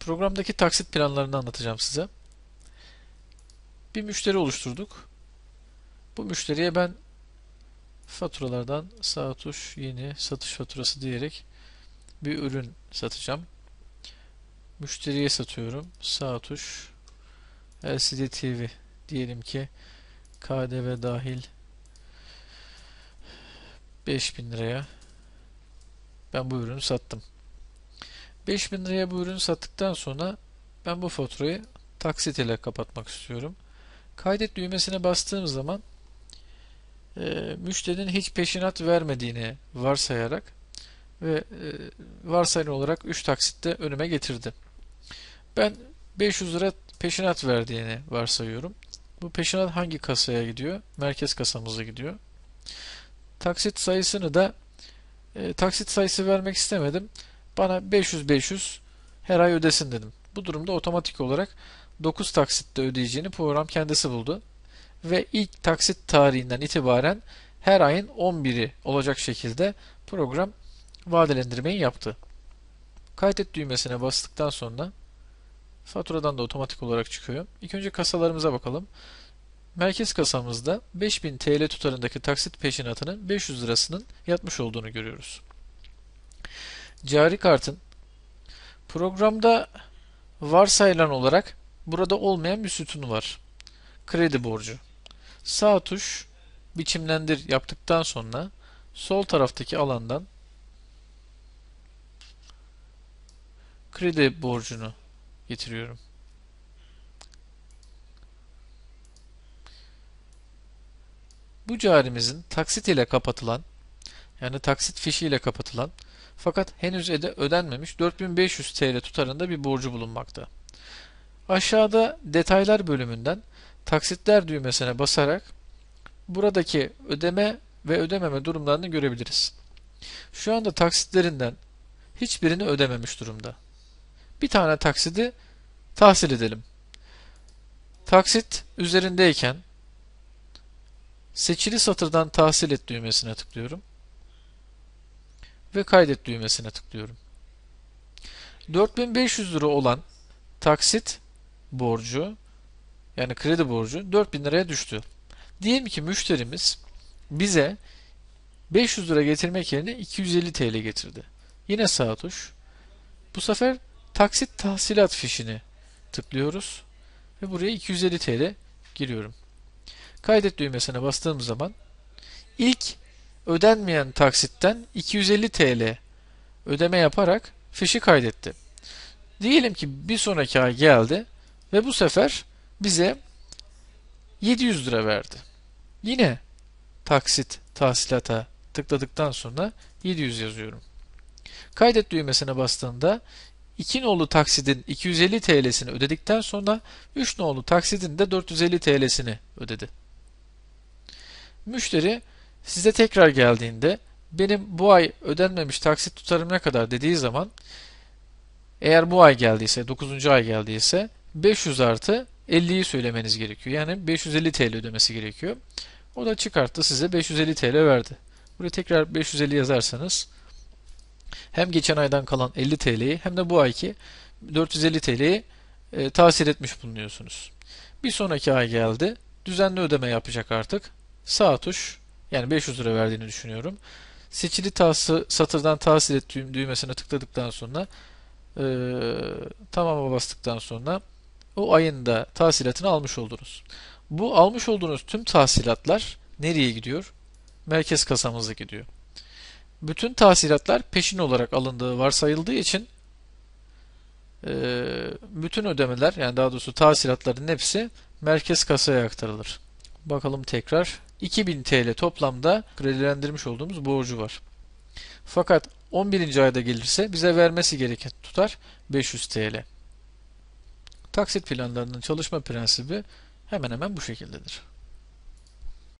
Programdaki taksit planlarını anlatacağım size. Bir müşteri oluşturduk. Bu müşteriye ben faturalardan sağ tuş yeni satış faturası diyerek bir ürün satacağım. Müşteriye satıyorum. Sağ tuş LCD TV diyelim ki KDV dahil 5000 liraya ben bu ürünü sattım. 5000 liraya bu ürünü sattıktan sonra ben bu faturayı taksit ile kapatmak istiyorum. Kaydet düğmesine bastığım zaman e, müşterinin hiç peşinat vermediğini varsayarak ve e, varsayılan olarak 3 taksitte önüme getirdi. Ben 500 lira peşinat verdiğini varsayıyorum. Bu peşinat hangi kasaya gidiyor? Merkez kasamıza gidiyor. Taksit sayısını da e, taksit sayısı vermek istemedim. Bana 500-500 her ay ödesin dedim. Bu durumda otomatik olarak 9 taksitte ödeyeceğini program kendisi buldu. Ve ilk taksit tarihinden itibaren her ayın 11'i olacak şekilde program vadelendirmeyi yaptı. Kaydet düğmesine bastıktan sonra faturadan da otomatik olarak çıkıyor. İlk önce kasalarımıza bakalım. Merkez kasamızda 5000 TL tutarındaki taksit peşinatının 500 lirasının yatmış olduğunu görüyoruz. Cari kartın programda varsayılan olarak burada olmayan bir sütunu var. Kredi borcu. Sağ tuş biçimlendir yaptıktan sonra sol taraftaki alandan kredi borcunu getiriyorum. Bu carimizin taksit ile kapatılan yani taksit fişi ile kapatılan fakat henüz öde ödenmemiş 4500 TL tutarında bir borcu bulunmakta. Aşağıda detaylar bölümünden taksitler düğmesine basarak buradaki ödeme ve ödememe durumlarını görebiliriz. Şu anda taksitlerinden hiçbirini ödememiş durumda. Bir tane taksidi tahsil edelim. Taksit üzerindeyken seçili satırdan tahsil et düğmesine tıklıyorum ve kaydet düğmesine tıklıyorum. 4500 lira olan taksit borcu yani kredi borcu 4000 liraya düştü. Diyelim ki müşterimiz bize 500 lira getirmek yerine 250 TL getirdi. Yine sağ tuş. Bu sefer taksit tahsilat fişini tıklıyoruz ve buraya 250 TL giriyorum. Kaydet düğmesine bastığım zaman ilk ödenmeyen taksitten 250 TL ödeme yaparak fişi kaydetti. Diyelim ki bir sonraki ay geldi ve bu sefer bize 700 lira verdi. Yine taksit tahsilata tıkladıktan sonra 700 yazıyorum. Kaydet düğmesine bastığında 2 nolu taksidin 250 TL'sini ödedikten sonra 3 nolu taksidin de 450 TL'sini ödedi. Müşteri size tekrar geldiğinde benim bu ay ödenmemiş taksit tutarım ne kadar dediği zaman eğer bu ay geldiyse 9. ay geldiyse 500 artı 50'yi söylemeniz gerekiyor. Yani 550 TL ödemesi gerekiyor. O da çıkarttı size 550 TL verdi. Buraya tekrar 550 yazarsanız hem geçen aydan kalan 50 TL'yi hem de bu ayki 450 TL'yi e, tahsil etmiş bulunuyorsunuz. Bir sonraki ay geldi. Düzenli ödeme yapacak artık. Sağ tuş yani 500 lira verdiğini düşünüyorum. Seçili tahsı, satırdan tahsil et düğmesine tıkladıktan sonra e, tamama bastıktan sonra o ayın da tahsilatını almış oldunuz. Bu almış olduğunuz tüm tahsilatlar nereye gidiyor? Merkez kasamıza gidiyor. Bütün tahsilatlar peşin olarak alındığı varsayıldığı için e, bütün ödemeler yani daha doğrusu tahsilatların hepsi merkez kasaya aktarılır. Bakalım tekrar. 2000 TL toplamda kredilendirmiş olduğumuz borcu var. Fakat 11. ayda gelirse bize vermesi gereken tutar 500 TL. Taksit planlarının çalışma prensibi hemen hemen bu şekildedir.